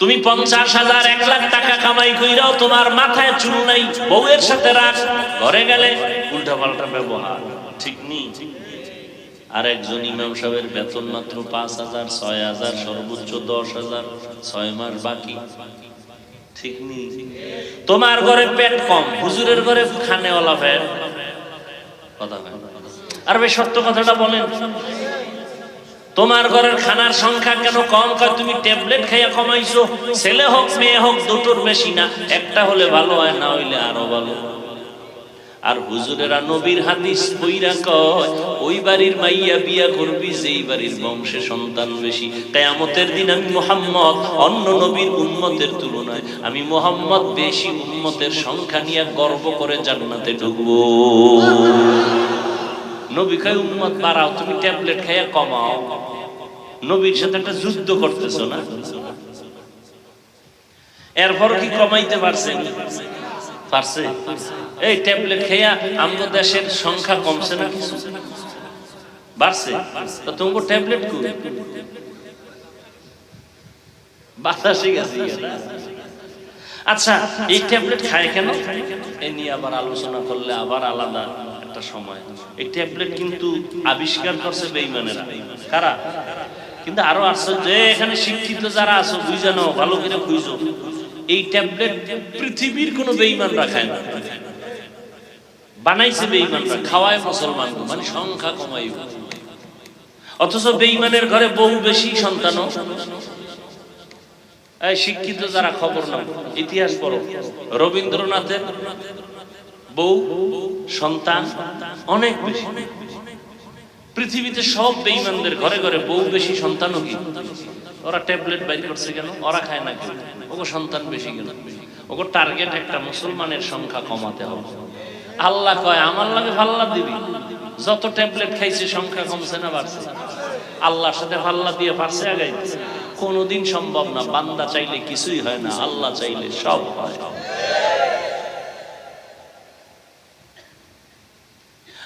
তুমি পঞ্চাশ হাজার, এক লাখ টাকা কামাই কইরাও তোমার মাথায় চুল নাই, বউয়ের সাথে রাখ ঘরে গেলে উল্টা পাল্টা ব্যবহার, ঠিক নেই আর একজন ইমাম সাহেবের বেতন মাত্র পাঁচ হাজার, ছয় হাজার, সর্বোচ্চ দশ হাজার, ছয় মাস বাকি, ঠিক নেই তোমার ঘরে পেট কম, হুজুরের ঘরে খানেওয়ালা ফ্যাট কথা আর ভাই সত্য কথাটা বলেন। তোমার ঘরের খানার সংখ্যা কেন কম কয় তুমি ট্যাবলেট খাইয়া কমাইছো। ছেলে হোক, মেয়ে হোক, দুটোর বেশি না। একটা হলে ভালো হয়, না হইলে আরও ভালো। আর হুজুরেরা নবীর হাদিস কইরা কয়, ওই বাড়ির মাইয়া বিয়া করবি, যেই বাড়ির বংশে সন্তান বেশি। কেয়ামতের দিন আমি মোহাম্মদ, অন্য নবীর উম্মতের তুলনায় আমি মোহাম্মদ বেশি উম্মতের সংখ্যা নিয়ে গর্ব করে জান্নাতে ঢুকবো। নবী খাই উম্মত বাড়াও, তুমি ট্যাবলেট খাইয়া কমাও। নবীর সাথে একটা যুদ্ধ করতেছো না? এরপর কি কমাইতে পারছে? এই ট্যাবলেট খেয়া দেশের সংখ্যা কমছে না বাড়ছে? তো ট্যাবলেট কু বাতাসে গেছে আচ্ছা এই ট্যাবলেট খায় কেন? এই নিয়ে আবার আলোচনা করলে আবার আলাদা। একটা সময়। এই ট্যাবলেট কিন্তু আবিষ্কার করছে বেইমানেরা কারা? কিন্তু আরও আশ্চর্য এখানে শিক্ষিত যারা আছো নাও, ভালো করে বুঝো। এই ট্যাবলেট পৃথিবীর কোনো বেইমানরা খায় না। বানাইছে বেইমানরা খাওয়ায় মুসলমান মানে সংখ্যা কমাই অথচ বেইমানের ঘরে বহু বেশি সন্তানও। শিক্ষিত যারা খবর নাও, ইতিহাস পড়ো। রবীন্দ্রনাথের বউ, সন্তান, অনেক বেশি। পৃথিবীতে সব বেইমানদের ঘরে ঘরে বউ বেশি, সন্তানও কি? ওরা ট্যাবলেট বাইর করছে কেন? ওরা খায় না কেন ওগো সন্তান বেশি কেন? ওগো টার্গেট একটা মুসলমানের সংখ্যা কমাতে হবে। আল্লাহ কয়, আমার লাগে ফাল্লা দিবি। যত ট্যাবলেট খাইছে, সংখ্যা কমছে না বাড়ছে। আল্লাহর সাথে ফাল্লা দিয়ে পারছে আগাইতে কোনোদিন সম্ভব না, বান্দা চাইলে কিছুই হয় না, আল্লাহ চাইলে সব হয়।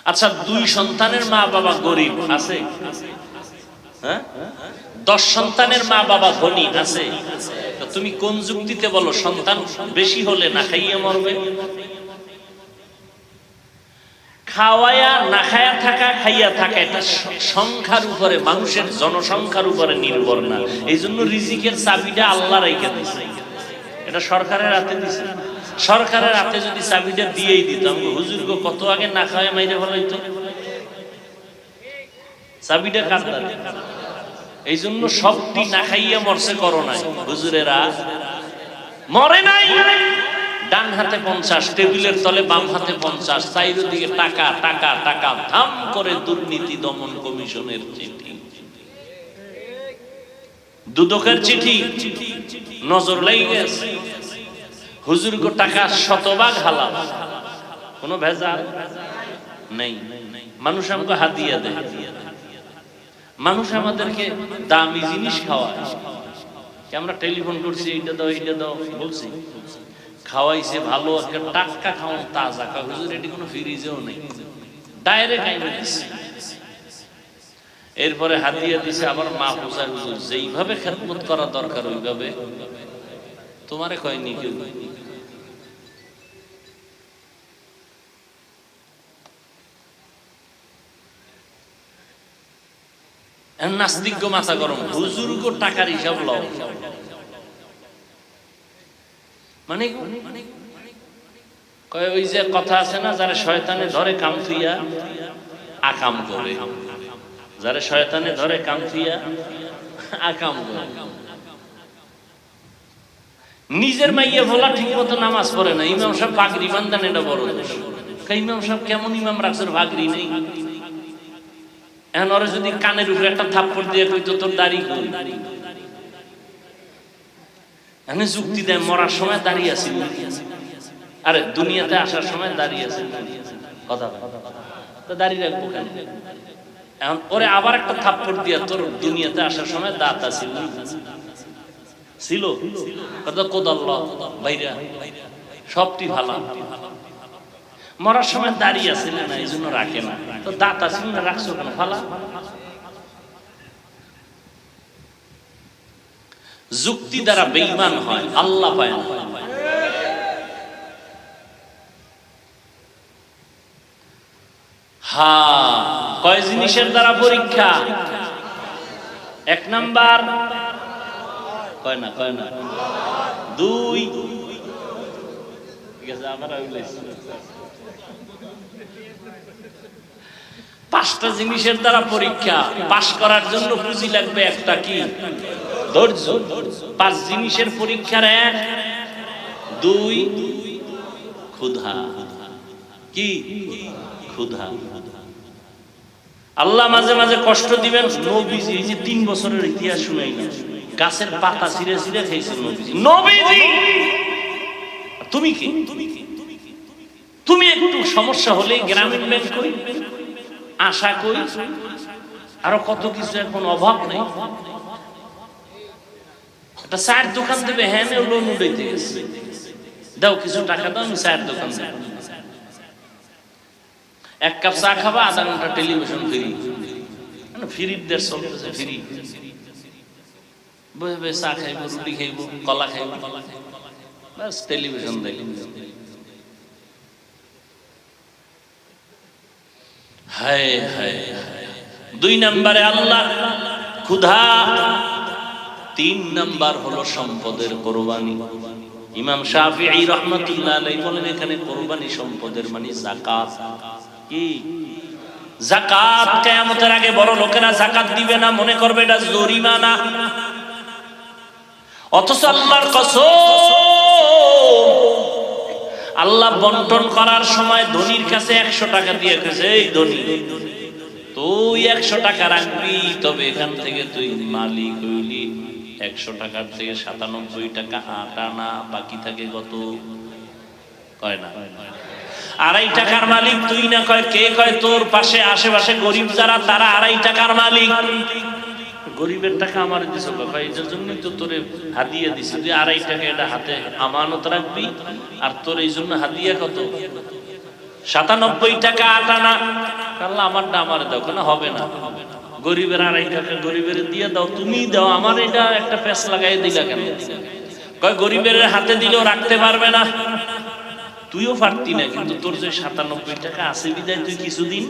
আচ্ছা দুই সন্তানের মা বাবা গরিব আছে? হ্যাঁ? দশ সন্তানের মা বাবা ধনী আছে? তুমি কোন যুক্তিতে বলো, সন্তান বেশি হলে না খাইয়ে মরবে? খাওয়ায়া না খায়া থাকা, খাইয়া থাকা, এটা সংখ্যার উপরে, মানুষের জনসংখ্যার উপরে নির্ভর না। এই জন্য রিজিকের চাবিটা আল্লাহ রেখে দিছে এটা সরকারের হাতে দিছে। সরকারের হাতে যদি চাবিটা দিয়েই দিত আমি হুজুর গো, কত আগে না খাওয়া মাইরে ফেলাইতো? চাবিটা কার? এই জন্য সবটি না খাইয়া মরছে করোনায়। হুজুরেরা মরে নাই। ডান হাতে পঞ্চাশ, টেবিলের তলে বাম হাতে পঞ্চাশ দিকে টাকা টাকা টাকা, ধাম করে দুর্নীতি দমন কমিশনের চিঠি। দুদকের চিঠি, নজর লেগে হুজুর গো টাকা শতভাগ হালাল। কোনো ভেজাল নেই। মানুষ আমাকে হাতিয়া দেয়। মানুষ আমাদেরকে দামি জিনিস খাওয়ায়। আমরা টেলিফোন করছি, এইটা দাও এইটা দাও, বলছি। খাওয়াইছে ভালো, একটা টাটকা খাওয়ান তাজা। খা হুজুর, এটি কোনো ফ্রিজেও নেই। ডাইরেক্ট আইনে এরপরে হাতিয়া দিছে আবার মা পোষা হুজুর, যেইভাবে খেদমত করা দরকার, ওইভাবে তোমারে কয়নি কেউ? মাথা গরম টাকার হিসাব লও। মানে কয় ওই যে কথা আছে না, যারা শয়তানে ধরে কামফিয়া আকাম করে। যারা শয়তানে ধরে কামফিয়া আকাম করে। নিজের মাইয়া বলা ঠিক মতো নামাজ পড়ে না। ইমাম সাহেব পাগড়ি বান্ধান এটা বড় ইমাম সাহেব কেমন ইমাম রাখছে ভাগরি নেই। এখন ওরা যদি কানের উপরে একটা থাপ্পড় দিয়ে কইতো, তোর দাড়ি কই? এখানে যুক্তি দেয়, মরার সময় দাঁড়িয়ে আছি। আরে, দুনিয়াতে আসার সময় দাঁড়িয়ে আছে। কথা তো দাঁড়িয়ে রাখব কেন? এখন ওরে আবার একটা থাপ্পড় দিয়া তোর দুনিয়াতে আসার সময় দাঁত আছিল ছিল? সবটি ভালো। মরার সময় দাঁড়িয়ে আছিল না এই জন্য রাখে না। তো দাঁত আছিল না, রাখছো কেন? ফালা যুক্তি দ্বারা বেঈমান হয়, আল্লাহ পায় না। হ্যাঁ কয় জিনিসের দ্বারা পরীক্ষা? এক নাম্বার কয় না কয় না? দুই। ঠিক আছে পাঁচটা জিনিসের দ্বারা পরীক্ষা, পাশ করার জন্য পুঁজি লাগবে একটা কি? ধৈর্য। পাঁচ জিনিসের পরীক্ষার এক, দুই, ক্ষুধা। কি? ক্ষুধা। আল্লাহ মাঝে মাঝে কষ্ট দিবেন এই যে তিন বছরের ইতিহাস শুনাই না। গাছের পাতা ছিঁড়ে ছিঁড়ে খেয়েছে নবীজি। নবীজি! তুমি কি? তুমি একটু সমস্যা হলে গ্রামীণ ব্যাংক করি। আশা করি আরও কত কিছু এখন অভাব নেই। একটা চায়ের দোকান দেবে হ্যাঁ লোন উঠাইতে গেছে। দাও কিছু টাকা দাও আমি চায়ের দোকান দেবো। এক কাপ চা খাবা আধা ঘণ্টা টেলিভিশন ফ্রি। ফ্রির চলতেছে ফ্রি। টেলিভিশন। দুই নম্বরে আল্লাহ, ক্ষুধা। তিন নাম্বার হলো সম্পদের কোরবানি। ইমাম শাফিঈ রহমাতুল্লাহ বলেন, এখানে কোরবানি সম্পদের মানে যাকাত। কি? যাকাত, কিয়ামতের আগে বড় লোকেরা জাকাত দিবে না, মনে করবে এটা জরিমানা। অথচ আল্লাহর কসম। আল্লাহ বন্টন করার সময় ধনির কাছে একশো টাকা দিয়ে গেছে এই ধনী, তুই একশো টাকা রাখবি, তবে এখান থেকে তুই মালিক হইলি। একশো টাকার থেকে সাতানব্বই টাকা আট আনা বাকি থাকে কত? কয় না। আড়াই টাকার মালিক তুই না কয়, কে কয়? তোর পাশে, আশেপাশে গরিব যারা, তারা আড়াই টাকার মালিক। গরিবের টাকা আমার দিছ কয় এটার জন্যই তো তোরে হাদিয়া দিছি। তুই আড়াই টাকা এটা হাতে আমানত রাখবি, আর তোর এই জন্য হাদিয়া কত? সাতানব্বই টাকা আট আনা। আল্লাহ আমারটা আমার দাও, কেন হবে না? গরিবের আড়াই টাকা গরিবের দিয়ে দাও তুমি দাও। আমার এটা একটা প্যাস লাগাই দিলা কেন? কয়, গরিবের হাতে দিলেও রাখতে পারবে না। তুইও পারতি না, কিন্তু তোর যে সাতানব্বই টাকা আছে বিদায়, তুই কিছুদিন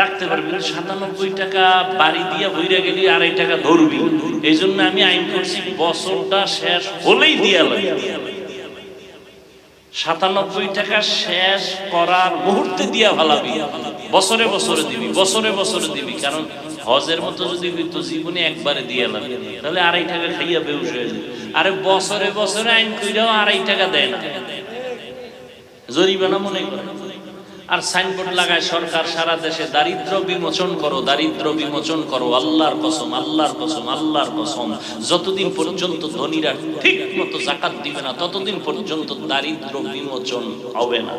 রাখতে পারবি সাতানব্বই টাকা বাড়ি দিয়ে বইরা গেলি আড়াই টাকা ধরবি। এই জন্য আমি আইন করছি, বছরটা শেষ হলেই দিয়া লাগে সাতানব্বই টাকা শেষ করার মুহূর্তে দিয়া ভালাবি বছরে বছরে দিবি, বছরে বছরে দিবি। কারণ হজের মতো যদি হইতো, জীবনে একবারে দিয়ে লাগে তাহলে আড়াই টাকা খাইয়া বেউস হয়ে যাবে। আরে বছরে বছরে আইন কইরাও আড়াই টাকা দেয় না। জরিমানা মনে করে। আর সাইনবোর্ড লাগায়, সরকার সারা দেশে দারিদ্র বিমোচন করো, দারিদ্র বিমোচন করো, আল্লাহর কসম আল্লাহর কসম আল্লাহর কসম। যতদিন পর্যন্ত ধনীরা ঠিক মতো জাকাত দিবে না, ততদিন পর্যন্ত দারিদ্র বিমোচন হবে না।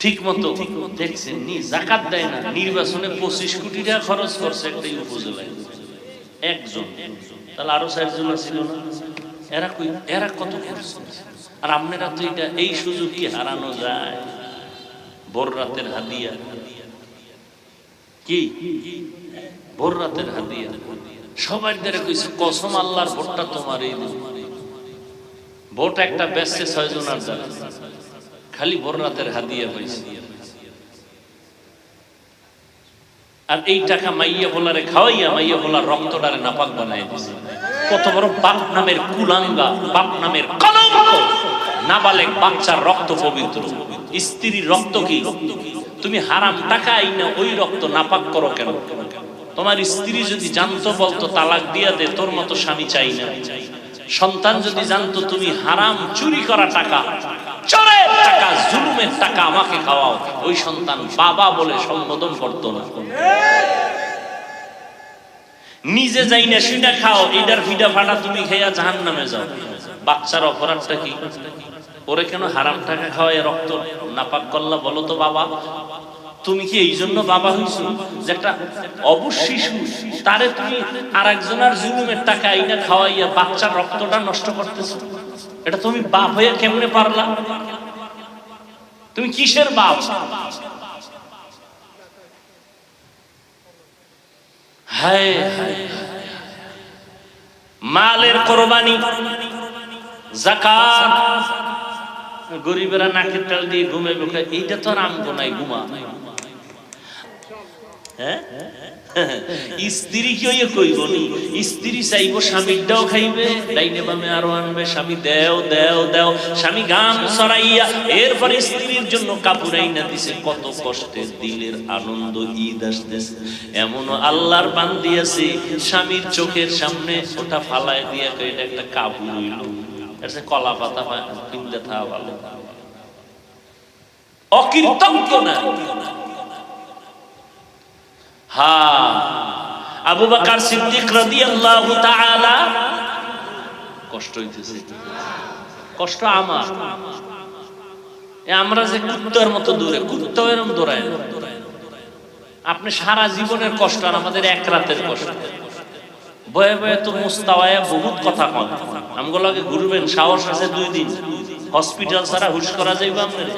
ঠিক মতো দেখছেন নি, জাকাত দেয় না, নির্বাচনে পঁচিশ কোটি টাকা খরচ করছে একটা উপজেলায়। একজন। তাহলে আরও চারজন ছিল না? এরা এরা কত করছে? আর আপনারা তো এটা এই সুযোগ কি হারানো যায়। ভোর রাতের হাদিয়া কি? ভোর রাতের হাদিয়া সবার দ্বারা কইছে, কসম আল্লাহর ভোটটা তোমার এই ভোট একটা ব্যস্ত ছয় জনের দ্বারা। খালি ভোর রাতের হাদিয়া হয়েছে আর এই টাকা মাইয়া বলারে খাওয়াইয়া মাইয়া বলার রক্তটারে নাপাক বানাই দিছে। কত বড় বাপ নামের কুলাঙ্গা, বাপ নামের কলঙ্ক। নাবালেক বাচ্চার রক্ত পবিত্র। স্ত্রীর রক্ত কি? তুমি হারাম টাকা আইনা ওই রক্ত নাপাক করো কেন? তোমার স্ত্রী যদি জানতো, বলতো, তালাক দিয়া দে, তোর মতো স্বামী চাই না। সন্তান যদি জানতো, তুমি হারাম চুরি করা টাকা, চোরের টাকা, জুলুমের টাকা আমাকে খাওয়াও, ওই সন্তান বাবা বলে সম্বোধন করতো না। নিজে যাই না শুনে খাও এটার ফিডা ফাটা তুমি খেয়া জাহান নামে যাও। বাচ্চার অপরাধটা কি? ওরে কেন হারাম টাকা খাওয়ায় রক্ত? নাপাক করলা বলো তো বাবা। তুমি কি এই জন্য বাবা হইছো যে একটা অবশিশু তারে তুমি আর একজনের জুলুমের টাকা আইনা খাওয়াইয়া বাচ্চার রক্তটা নষ্ট করতেছো? এটা তুমি বাপ হয়ে কেমনে পারলা? তুমি কিসের বাপ? মালের কোরবানি, জাকাত গরিবেরা নাকের তাল দিয়ে ঘুমে বুকে এইটা তো আমগো নাই, ঘুমা। হ্যাঁ? স্ত্রী জন্য দিছে। কত কষ্টের দিলের আনন্দ ঈদ আসতেছে। এমনও আল্লাহর বান দিয়েছে স্বামীর চোখের সামনে ওটা ফালায় দিয়ে একটা কাপড় হইল। এটা কলা পাতা কিনতে থাকা ভালো। অকৃতজ্ঞ না। হ্যাঁ আবু সিদ্দিক তাআলা কষ্ট হইতেছে। কষ্ট আমার। আমরা যে কুত্তার মতো দূরে, কুত্তা এরকম দৌড়ায় আপনি সারা জীবনের কষ্ট আর আমাদের এক রাতের কষ্ট। বয়ে বয়ে তো মুস্তাওয়ায় বহুত কথা কন আমগুলোকে ঘুরবেন, সাহস আছে দুই দিন। হসপিটাল ছাড়া হুশ করা যাইবে আপনার।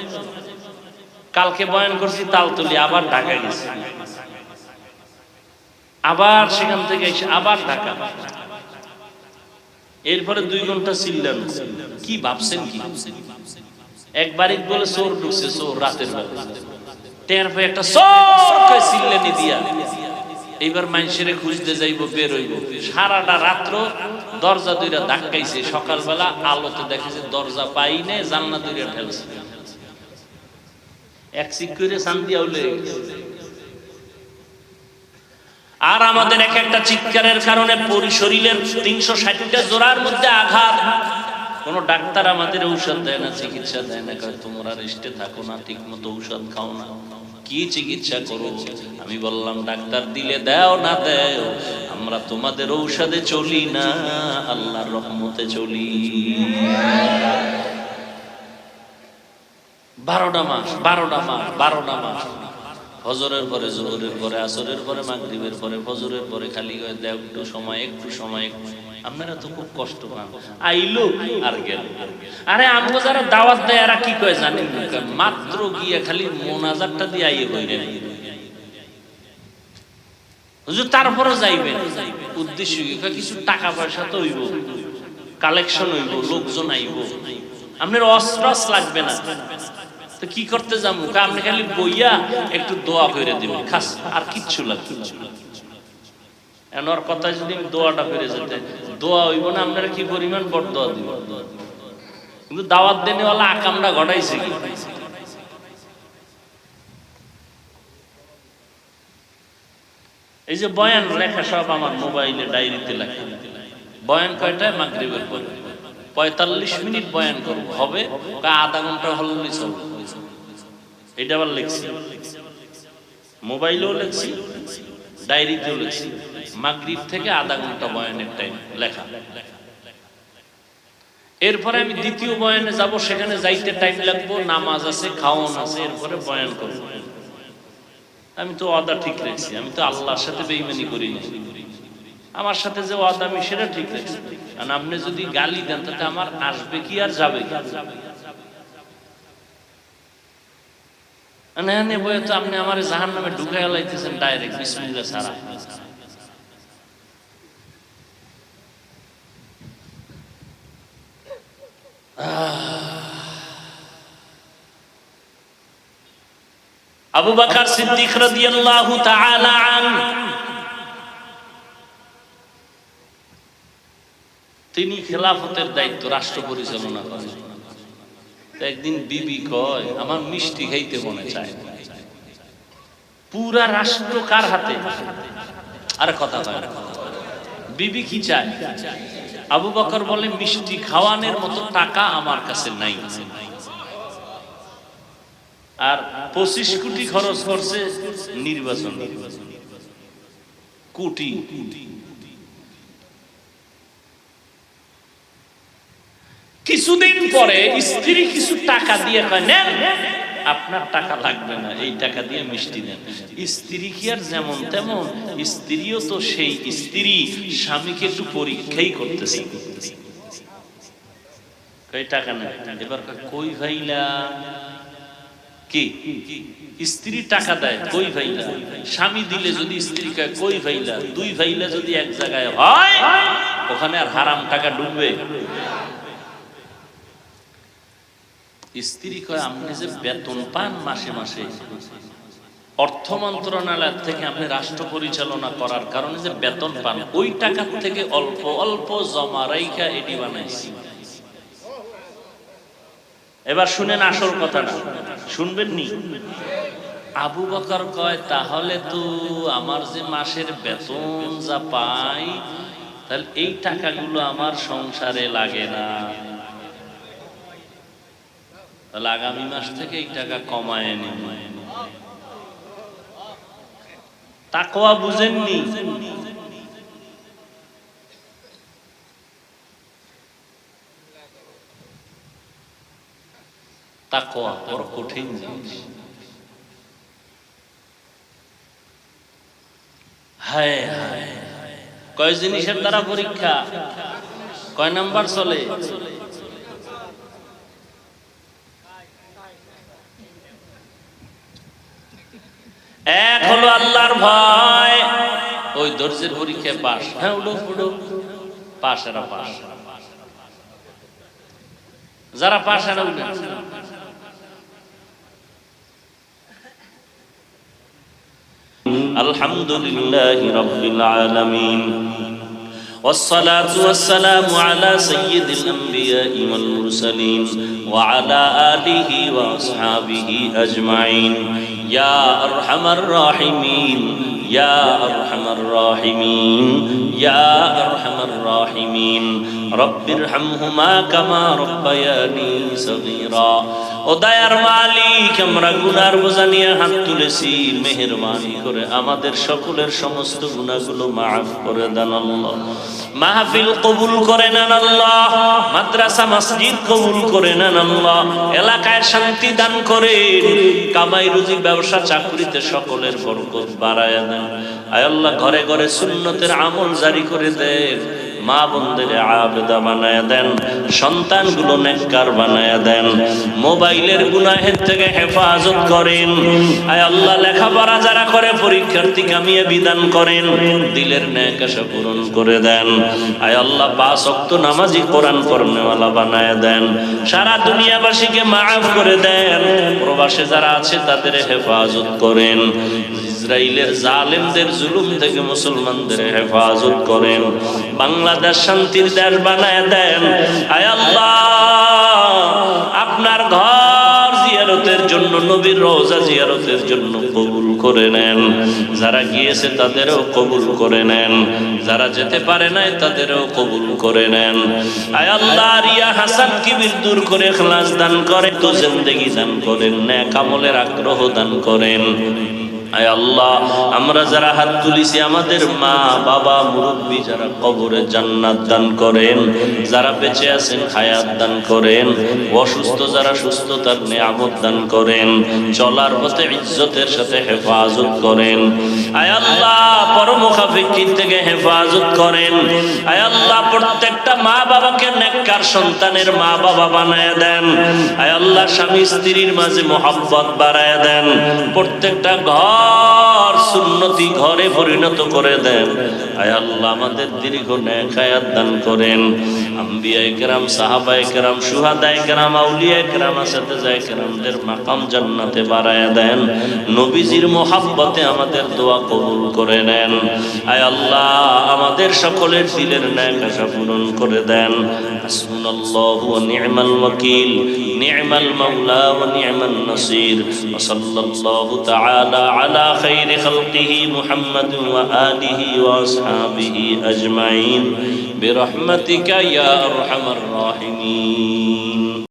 কালকে বয়ান করছি, তালতলি আবার ঢাকা গেছি। আবার সেখান থেকে এসে আবার ঢাকা। এরপরে দুই ঘণ্টা চিল্লানো। কি ভাবছেন কি? একবারই বলে চোর ঢুকছে, চোর রাতের বেলা। টের একটা চোর চিল্লানি দিয়া। এইবার মানুষের খুঁজতে যাইব, বের হইব। সারাটা রাত্র দরজা দুইটা ধাক্কাইছে। সকালবেলা আলোতে দেখেছে দরজা পাইনে জানলা দুইটা ঠেলছে। এক শান্তি আউলে আর আমাদের এক একটা চিৎকারের কারণে শরীরের তিনশো ষাটটা জোড়ার মধ্যে আঘাত। কোন ডাক্তার আমাদের ঔষধ দেয় না, চিকিৎসা দেয় না তোমরা রেস্টে থাকো না ঠিক মতো ঔষধ খাও না। কি চিকিৎসা করো আমি বললাম, ডাক্তার দিলে দাও না দেও, আমরা তোমাদের ঔষধে চলি না, আল্লাহর রহমতে চলি। বারোটা মাস বারোটা মাস বারোটা মাস। ফজরের পরে, জোহরের পরে, আসরের পরে, মাগরিবের পরে, ফজরের পরে খালি দেয় একটু সময় একটু সময়, একটু আপনারা তো খুব কষ্ট পান। আইলো আর গেল। আরে আমগো যারা দাওয়াত দেয়, এরা কি কয় জানেন? মাত্র গিয়ে খালি মোনাজারটা দিয়ে আইয়ে হইলে হুজুর তারপরে যাইবেন। উদ্দেশ্য কি? কিছু টাকা পয়সা তো হইব। কালেকশন হইব, লোকজন আইব। আপনার অস্ত্র লাগবে না। তো কি করতে যাব? আপনি খালি বইয়া একটু দোয়া করে দিবেন। খাস, আর কিচ্ছু লাগবে ওর কথায় যদি দোয়াটা ফিরে যেতে দোয়া হইব না, আপনারা কি পরিমাণ বড় দোয়া দিব? কিন্তু দাওয়াত দেনেওয়ালা আকামটা ঘটাইছে কি? এই যে বয়ান লেখা সব আমার মোবাইলে ডায়েরিতে লেখা। বয়ান কয়টায়? মাগরিবের পরে। পঁয়তাল্লিশ মিনিট বয়ান করব। হবে? আধা ঘণ্টা হলে চলবে এটা আবার লিখছি। মোবাইলেও লিখছি, ডায়েরিতেও লিখছি। মাগরিব থেকে আধা ঘণ্টা বয়ানের টাইম লেখা। এরপরে আমি দ্বিতীয় বয়ানে যাব, সেখানে যাইতে টাইম লাগবো, নামাজ আছে খাওয়ান আছে, এরপরে বয়ান করব। আমি তো ওয়াদা ঠিক রেখেছি, আমি তো আল্লাহর সাথে বেইমানি করি না আমার সাথে যে ওয়াদা আমি, সেটা ঠিক রেখেছি। কারণ আপনি যদি গালি দেন, তাতে আমার আসবে কি আর যাবে কি? বয়ে তো আপনি আমার জাহান নামে ঢুকে লাইতেছেন ডাইরেক্ট বিসমিল্লাহ সারা আবু বাকার সিদ্দিক রাদিয়াল্লাহু তাআলা আনহু তিনি খেলাফতের দায়িত্ব রাষ্ট্র পরিচালনা করেন। একদিন বিবি কয়, আমার মিষ্টি খাইতে মনে চায় পুরা রাষ্ট্র কার হাতে? আর কথা। বিবি কি চায়? আবু বকর বলে, মিষ্টি খাওয়ানোর মতো টাকা আমার কাছে নাই। আর পঁচিশ কোটি খরচ করছে নির্বাচন। কোটি। কিছুদিন পরে স্ত্রী কিছু টাকা দিয়ে নেন। আপনার টাকা লাগবে না, এই টাকা দিয়ে মিষ্টি নেন। স্ত্রী কি আর যেমন তেমন, স্ত্রীও তো সেই স্ত্রী, স্বামীকে একটু পরীক্ষাই করতেছে। টাকা নেই এবার কই ভাইলা? কি? স্ত্রী টাকা দেয়, কই ভাইলা? স্বামী দিলে যদি স্ত্রী কয়, কই ভাইলা? দুই ভাইলা যদি এক জায়গায় হয়, ওখানে আর হারাম টাকা ডুববে। স্ত্রী কয়, আপনি যে বেতন পান মাসে মাসে, অর্থ মন্ত্রণালয় থেকে আপনি রাষ্ট্র পরিচালনা করার কারণে যে বেতন পান, ওই টাকার থেকে অল্প অল্প জমা রাইখা এটি বানাইছি। এবার শুনেন আসল কথাটা। শুনবেন নি? আবু বকর কয়, তাহলে তো আমার যে মাসের বেতন যা পাই, তাহলে এই টাকাগুলো আমার সংসারে লাগে না। তাহলে আগামী মাস থেকে এই টাকা কমায় নিব তাকওয়া বুঝেননি? কঠিন হায় হায়। কয় জিনিসের দ্বারা পরীক্ষা? কয় নাম্বার চলে? এক হলো আল্লাহর ভয় ওই দর্জের পরীক্ষায় পাস হ্যাঁ উঠো উঠো পাস এরা পাস যারা পাস এরা উঠে الحمد لله رب العالمين والصلاة والسلام على سيد الأنبياء والمرسلين وعلى آله وأصحابه أجمعين ইয়া হাত তুলেছি মেহেরবানি করে আমাদের সকলের সমস্ত গুণাগুলো মাফ করে দেন আল্লাহ। মাহফিল কবুল করে নেন আল্লাহ, মাদ্রাসা, মসজিদ কবুল করে নেন আল্লাহ, এলাকায় শান্তি দান করে কামাই রুজি ব্যবসা চাকরিতে সকলের বরকত বাড়ায় দেন। আয় আল্লাহ, ঘরে ঘরে সুন্নতের আমল জারি করে দেন। মা বোনদের আবেদা বানায় দেন, সন্তানগুলো নেককার বানায় দেন, মোবাইলের গুনাহের থেকে হেফাজত করেন। আয় আল্লাহ, লেখাপড়া যারা করে পরীক্ষার্থী কামিয়ে বিধান করেন, দিলের ন্যাক আশা পূরণ করে দেন। আয় আল্লাহ, পাঁচ অক্ত নামাজি কোরআন পড়নেওয়ালা বানায় দেন। সারা দুনিয়াবাসীকে মাফ করে দেন। প্রবাসে যারা আছে, তাদের হেফাজত করেন। ইসরায়েলের জালেমদের জুলুম থেকে মুসলমানদের হেফাজত করেন। বাংলাদেশ শান্তির দেশ বানায় দেন। আল্লাহ, আপনার ঘর জিয়ারতের জন্য, নবীর রোজা জিয়ারতের জন্য কবুল করে নেন। যারা গিয়েছে তাদেরও কবুল করে নেন। যারা যেতে পারে নাই তাদেরও কবুল করে নেন। আয় রিয়া হাসান কিবির দূর করে খালাস দান করে, তো জিন্দেগি দান করেন, ন্যাক আমলের আগ্রহ দান করেন। হেফাজত করেন। আল্লাহ হেফাজত করেন। প্রত্যেকটা মা বাবাকে নেককার সন্তানের মা বাবা বানায় দেন। আয় আল্লাহ, স্বামী স্ত্রীর মাঝে মোহাব্বত বাড়ায় দেন। প্রত্যেকটা ঘর ঘর সুন্নতি ঘরে পরিণত করে দেন। আয় আল্লাহ, আমাদের দীর্ঘ নেকায়াত দান করেন। আম্বিয়ায় কেরাম, সাহাবায় কেরাম, সুহাদায় কেরাম, আউলিয়ায় কেরাম আসাতে যায় কেরামদের মাকাম জান্নাতে বাড়ায় দেন। নবীজির মোহাব্বতে আমাদের দোয়া কবুল করে নেন। আয় আল্লাহ আমাদের সকলের দিলের ন্যাক আশা পূরণ করে দেন হাসবুনাল্লাহু ওয়া নি'মাল ওয়াকিল নি'মাল মাওলা ওয়া নি'মান নাসির ওয়া সাল্লাল্লাহু তাআলা على خير خلقه محمد وآله وأصحابه أجمعين برحمتك يا أرحم الراحمين